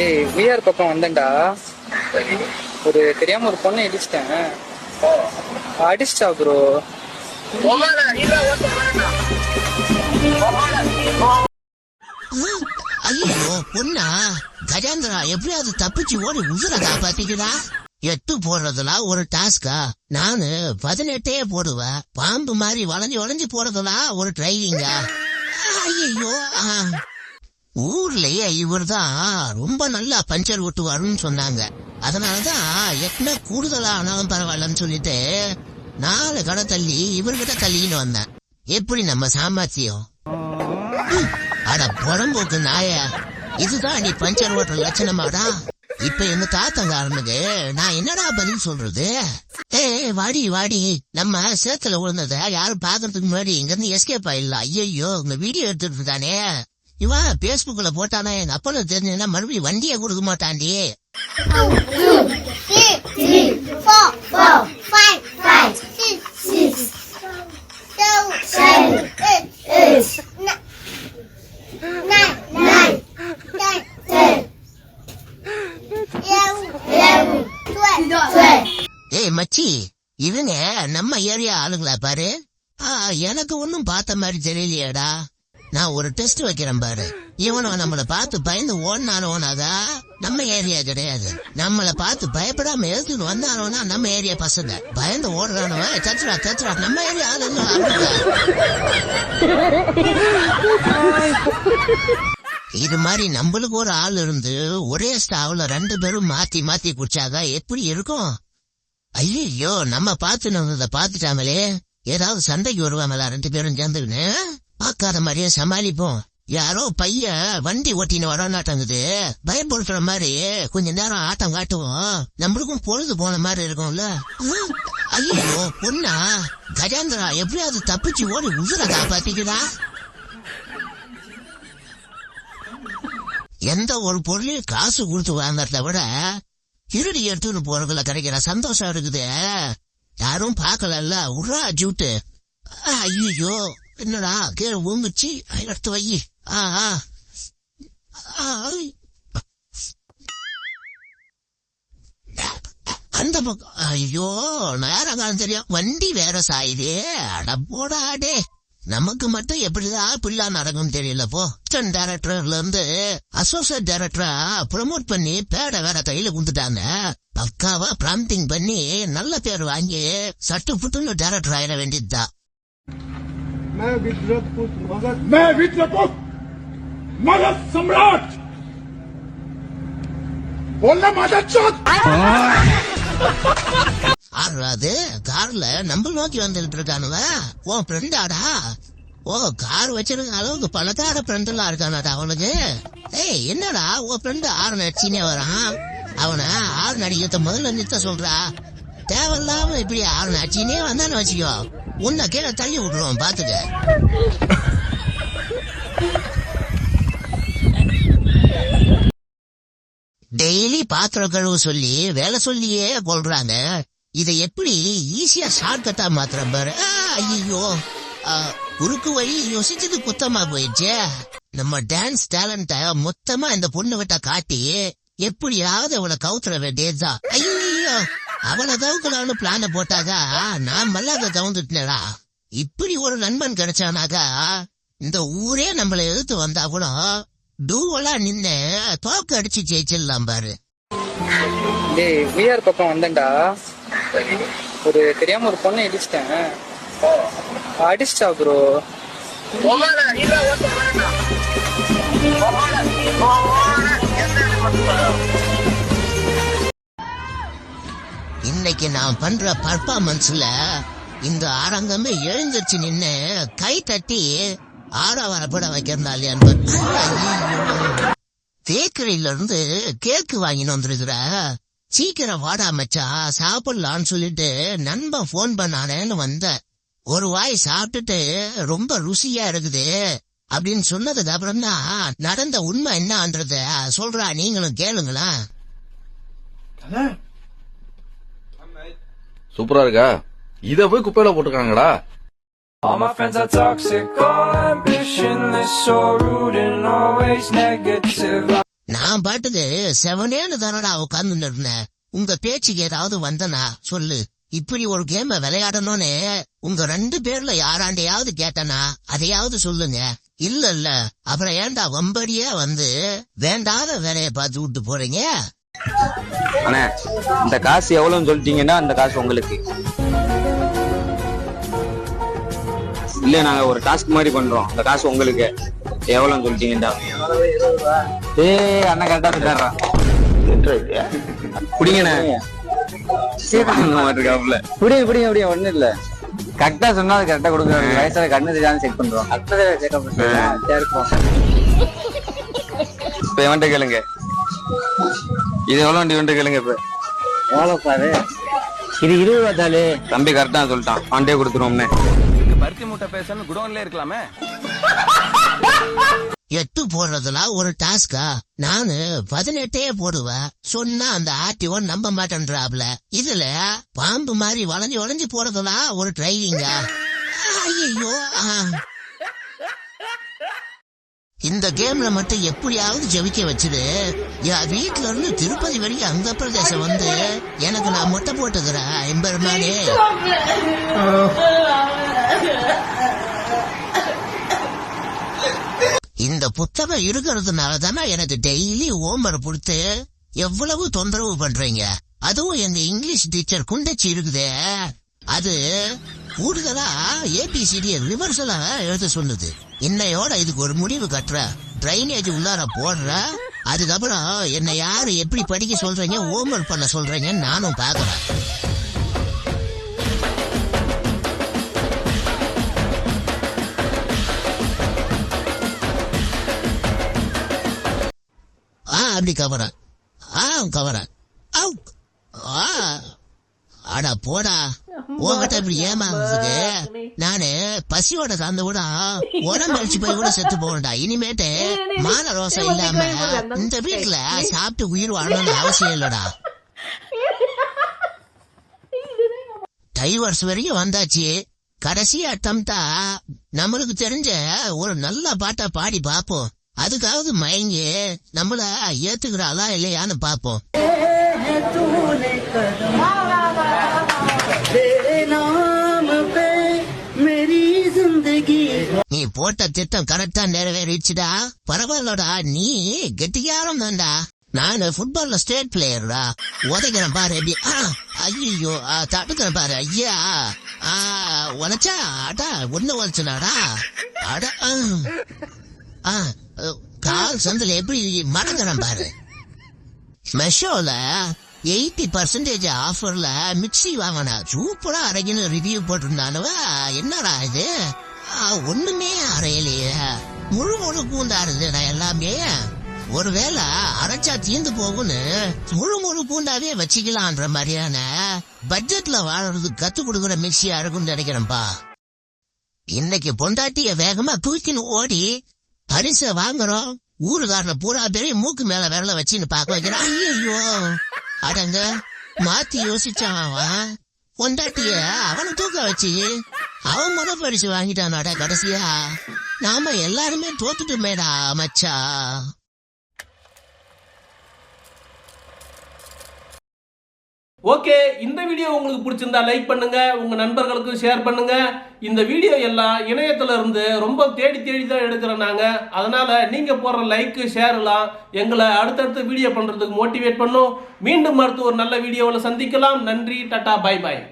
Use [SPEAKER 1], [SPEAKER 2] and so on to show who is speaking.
[SPEAKER 1] டேய் விஆர் பக்கம் வந்தேன்டா. ஒரு தெரியாம ஒரு பொண்ணை இடிச்சிட்டேன். அடிச்சிட்டா ப்ரோ
[SPEAKER 2] ஐயோ பொண்ணா கஜேந்திரா எப்படியாவது தப்பிச்சு ஓடி உசுர காப்பாத்திக்கிறா எட்டு போடுறதுலாம் ஒரு டாஸ்கா நானு பதினெட்டே போடுவேன். பாம்பு மாதிரி வளைஞ்சு வளைஞ்சு போடுறதுலாம் ஒரு ட்ரைவிங்கா ஐயோ ஊர்லயே இவர்தான் ரொம்ப நல்லா பஞ்சர் ஓட்டுவாருன்னு சொன்னாங்க. அதனாலதான் எத்தனை கூடுதலா ஆனாலும் பரவாயில்லன்னு சொல்லிட்டு நாலு கடை தள்ளி இவர்கிட்ட தள்ளின்னு வந்தேன். எப்படி நம்ம சாமர்த்தியம் அட புறம்போக்கு நாய. இதுதான் நீ பஞ்சர் ஓட்டுற லட்சணமாடா. இப்ப எங்க தாத்தங்காரனுக்கு நான் என்னடா பதில் சொல்றது? ஏ வாடி வாடி. நம்ம சேத்துல விழுந்தத யாரும் பாக்குறதுக்கு முன்னாடி இங்க இருந்து எஸ்கேப் ஆயிடலாம். ஐயோ உங்க வீடியோ எடுத்துட்டு இருக்கானே. இவன் பேஸ்புக்ல போட்டானா எங்க அப்பனை தெரிஞ்சதுன்னா மறுபடியும் வண்டியை கொடுக்க
[SPEAKER 3] மாட்டாண்டி
[SPEAKER 2] ஏய் மச்சி இவங்க நம்ம ஏரியா ஆளுங்களா பாரு எனக்கு ஒன்னும் பார்த்த மாதிரி தெரியலையாடா நான் ஒரு டெஸ்ட் வைக்கிறேன் பாரு. இவனும் நம்மள பார்த்து பயந்து ஓடினானோனாதா நம்ம ஏரியா கிடையாது. நம்மள பார்த்து பயப்படாம எழுத்துன்னு வந்தானோனா நம்ம ஏரியா பசங்க. பயந்து ஓடுறானவன் தச்சுடா தச்சுடா நம்ம ஏரியா ஆளுங்க இது மாதிரி நம்மளுக்கு ஒரு ஆள் இருந்து ஒரே ஸ்டாவ்ல ரெண்டு பேரும் மாத்தி மாத்தி குடிச்சாதான் எப்படி இருக்கும்? ஐயோ நம்ம பார்த்து நம்ம பார்த்துட்டாமலே ஏதாவது சண்டைக்கு வருவாங்களா ரெண்டு பேரும் சேர்ந்துக்கின்னு? பார்க்காத மாதிரியே சமாளிப்போம். யாரோ பையன் வண்டி ஓட்டின்னு வரானாட்டங்குது பயப்படுத்துற மாதிரி கொஞ்ச நேரம் ஆட்டம் காட்டுவோம். நம்மளுக்கும் பொழுது போன மாதிரி இருக்கும்ல. ஐயோ பொண்ணா கஜேந்திரா எப்படியாவது தப்பிச்சு ஓடி உசுர காப்பாத்திக்கிறா? எந்த ஒரு பொருளையும் காசு கொடுத்து வாங்கறத விட இருடி எடுத்துன்னு போறதுல கிடைக்கிற சந்தோஷம் இருக்குது. யாரும் பார்க்கலல்ல. உரா ஜூட்டு. ஐயோ என்னடா கீழே ஊங்குச்சு எடுத்து வை. ஆ ஆ. அந்த பக்கம் ஐயோ நேரம் காலம் தெரியும். வண்டி வேற சாயுதே. அட போடாடே நமக்கு மட்டும் எப்படிதான் பிள்ளா நடக்கும் தெரியல போ. டைரக்டர்ல இருந்து அசோசியேட் டைரக்டரா ப்ரமோட் பண்ணி பேட வேற கையில குந்துட்டாங்க பக்காவா பிராம்டிங் பண்ணி நல்ல பேர் வாங்கி சட்டு புட்டுன்னு டைரக்டர் ஆயிட வேண்டியதுதான்.
[SPEAKER 4] मैं विद्रपुत मगध मैं विद्रपुत मगध सम्राट बोलना मदद चौथ
[SPEAKER 2] ஆறாது கார்ல நம்ம நோக்கி வந்துட்டு இருக்கானுவ உன் ஃப்ரெண்டாடா ஓ கார் வச்சிருக்க அளவுக்கு பணக்கார ஃப்ரெண்டெல்லாம் இருக்கானாடா அவனுக்கு ஏய் என்னடா உன் ஃப்ரெண்டு ஆறு நடிச்சினே வரான் அவனை ஆறு நடிக்கிறத முதல்ல நிறுத்த சொல்றா தேவையில்லாம இப்படி ஆறு நடிச்சினே வந்தான்னு வச்சுக்கோ. உன்னை கீழே தள்ளி விட்டுருவோம் பாத்துக்க. டெய்லி பாத்திரம் கழுவு சொல்லி வேலை சொல்லியே கொள்றாங்க. இதை எப்படி ஈஸியா ஷார்ட்கட்டா மாத்திர பாரு. ஐயோ குறுக்கு வழி யோசிச்சது குத்தமா போயிடுச்சே. நம்ம டான்ஸ் டேலண்ட மொத்தமா இந்த பொண்ணு விட்ட காட்டி எப்படியாவது அவளை கவுத்துற வேண்டியதுதான். ஐயோ அவளை கவுக்கலாம்னு பிளான போட்டாக்கா நான் மல்லாத கவுந்துட்டேடா இப்படி ஒரு நண்பன் கிடைச்சானாக்கா இந்த ஊரே நம்மள எதிர்த்து வந்தா கூட டூவெல்லாம் நின்னு தோக்கு அடிச்சு ஜெயிச்சிடலாம் பாரு.
[SPEAKER 1] டேய் விஆர் பக்கம் வந்தேன்டா. ஒரு தெரியாம ஒரு பொண்ணை இடிச்சிட்டேன். அடிச்சிட்டா ப்ரோ
[SPEAKER 2] இன்னைக்கு நான் பண்ற பர்ஃபார்மன்ஸ்ல இந்த அரங்கமே எழுந்திருச்சு நின்னு கை தட்டி ஆரவாரப்பட வைக்கிறதா இல்லையான்னு பேக்கரியில இருந்து கேக்கு வாங்கின்னு வந்துருக்குற. சீக்கிரம் வாடா மச்சா. சாப்பிடலான்னு சொல்லிட்டு நண்பன் போன் பண்ணானேன்னு வந்தேன் ஒரு வாய் சாப்பிட்டுட்டு ரொம்ப ருசியா இருக்குது அப்படின்னு சொன்னதுக்கு அப்புறம் தான் நடந்த உண்மை என்னன்றத சொல்றா. நீங்களும் கேளுங்களேன்.
[SPEAKER 5] சூப்பரா இருக்கா? இத போய் குப்பையில போட்டுருக்காங்கடா.
[SPEAKER 6] All my friends are toxic, all ambitionless, so rude and always negative.
[SPEAKER 2] நான் பாட்டுக்கு செவனேன்னு தானடா உட்கார்ந்து இருந்தேன் உங்க பேச்சுக்கு ஏதாவது வந்தனா சொல்லு. இப்படி ஒரு கேம விளையாடணும்னு உங்க ரெண்டு பேர்ல யாராண்டையாவது கேட்டனா அதையாவது சொல்லுங்க. இல்ல இல்ல அப்புறம் ஏன்டா வம்படியா வந்து வேண்டாத வேலையை பார்த்து விட்டு போறீங்க?
[SPEAKER 7] அண்ணே இந்த காசு எவ்வளவுன்னு சொல்லிட்டீங்கன்னா அந்த காசு உங்களுக்கு. இல்ல நாங்க ஒரு டாஸ்க் மாதிரி பண்றோம். அந்த காசு உங்களுக்கு. எவ்வளவுன்னு சொல்லிட்டீங்கடா ஏய் அண்ணன் கரெக்டா சொல்லிடுறான் குடிங்கண்ணே. இருக்காப்ல
[SPEAKER 1] புடிங்க புடிங்க புடிங்க ஒண்ணும் இல்ல.
[SPEAKER 7] கரெக்டா சொன்னா அது கரெக்டா கொடுக்குறாங்க வயசுல கண்ணு தெரியாம செக் பண்றோம்.
[SPEAKER 1] அடுத்தது செக்அப் சரிப்போம்
[SPEAKER 7] இப்ப இவன்ட்ட கேளுங்க. இது எவ்வளவு இவன்ட்ட கேளுங்க இப்ப.
[SPEAKER 1] எவ்வளோ பாரு
[SPEAKER 7] இது இருபது ரூபா தாலு தம்பி கரெக்டா சொல்லிட்டான். ஆண்டே கொடுத்துருவோம்னே.
[SPEAKER 5] பருத்தி மூட்டை பேசணும் குடோன்ல இருக்கலாமே.
[SPEAKER 2] எட்டு போடுறதுலாம் ஒரு டாஸ்கா நானு பதினெட்டே போடுவேன். சொன்னா அந்த ஆர்டிஓ நம்ப மாட்டேன்றாப்ல. இதுல பாம்பு மாதிரி வளைஞ்சு வளைஞ்சு போறதெல்லாம் ஒரு டிரைவிங்கா ஐயோ இந்த கேம்ல மட்டும் எப்படியாவது ஜெபிக்க வச்சுடு. என் வீட்டுல இருந்து திருப்பதி வரைக்கும் அந்த பிரதேசம் வந்து எனக்கு நான் மொட்டை போட்டுக்கிறேன். எம்பெருமானே இந்த புத்தகம் இருக்கிறதுனால தானே எனக்கு டெய்லி ஓமர் கொடுத்து எவ்வளவு தொந்தரவு பண்றீங்க? அதுவும் எங்க இங்கிலீஷ் டீச்சர் குண்டச்சி இருக்குதே. அது கூடுதலா ஏபிசிடி ரிவர்சலாக எழுத சொன்னது இன்னையோட இதுக்கு ஒரு முடிவு கட்டுற. ட்ரைனேஜ் உள்ளார போடுற. அதுக்கப்புறம் என்னை யாரு எப்படி படிக்க சொல்றீங்க ஹோம்ஒர்க் பண்ண சொல்றீங்கன்னு நானும் பாக்குறேன் ஆ அப்படி கவரேன் ஆ கவரேன் ஆ அட போடா. உன்கிட்ட இப்படி ஏமாந்ததுக்கு நானு பசியோட சார்ந்த கூட உடம்பு அழிச்சு போய் கூட செத்து போகண்டா இனிமேட்டு மான ரோசம் இல்லாம இந்த வீட்டுல சாப்பிட்டு உயிர் வாழணும்னு அவசியம் இல்லடா. டைவர்ஸ் வரைக்கும் வந்தாச்சு. கடைசி அட்டம் தான் நம்மளுக்கு தெரிஞ்ச ஒரு நல்ல பாட்டை பாடி பாப்போம் அதுக்காவது மயங்கி நம்மள ஏத்துக்கிறாளா இல்லையான்னு பாப்போம் நீ போட்ட திட்டம் கரெக்டா நிறைவேறிச்சுடா பரவாயில்லடா நீ கெட்டியாரம் தான்டா நான் ஃபுட்பால்ல ஸ்டேட் பிளேயர்டா உதைக்கிறேன் பாரு எப்படி ஐயோ தடுக்கிறேன் பாரு ஐயா. ஆ, உழைச்சா அடா ஒண்ணு உழைச்சனாடா. அட ஆ. ஆ, கால் சந்தில் எப்படி மறந்துறேன் பாரு. மெஷோல எயிட்டி பர்சன்டேஜ் ஆஃபர்ல மிக்ஸி வாங்கினா சூப்பரா அரைக்குன்னு ரிவ்யூ போட்டிருந்தானுவா. என்னடா இது? ஒண்ணுமே அரையலையே முழு முழு பூண்டாருதுடா எல்லாமே. ஒருவேளை அரைச்சா தீந்து போகும்னு முழு முழு பூண்டாவே வச்சுக்கலான்ற மாதிரியான பட்ஜெட்ல வாழறது கத்து கொடுக்குற மிக்சியா இருக்கும்னு நினைக்கிறேன்ப்பா இன்னைக்கு பொண்டாட்டிய வேகமா தூக்கின்னு ஓடி பரிச வாங்குறோம். ஊருக்காரன பூரா பெரிய மூக்கு மேல விரல வச்சுன்னு பார்க்க வைக்கிறான். ஐயோ அடங்க மாத்தி யோசிச்சான் அவன். பொண்டாட்டிய அவனை தூக்க வச்சு அவன் முத பரிசு வாங்கிட்டானாடா கடைசியா. நாம எல்லாருமே தோத்துட்டுமேடா மச்சா.
[SPEAKER 8] ஓகே இந்த வீடியோ உங்களுக்கு பிடிச்சிருந்தா லைக் பண்ணுங்க உங்க நண்பர்களுக்கும் ஷேர் பண்ணுங்க. இந்த வீடியோ எல்லாம் இணையத்துல இருந்து ரொம்ப தேடி தேடி தான் எடுக்கிறோம் நாங்க. அதனால நீங்க போடுற லைக் ஷேர் எல்லாம் எங்களை அடுத்தடுத்து வீடியோ பண்றதுக்கு மோட்டிவேட் பண்ணும். மீண்டும் அடுத்து ஒரு நல்ல வீடியோவில் சந்திக்கலாம். நன்றி டாடா பை பாய்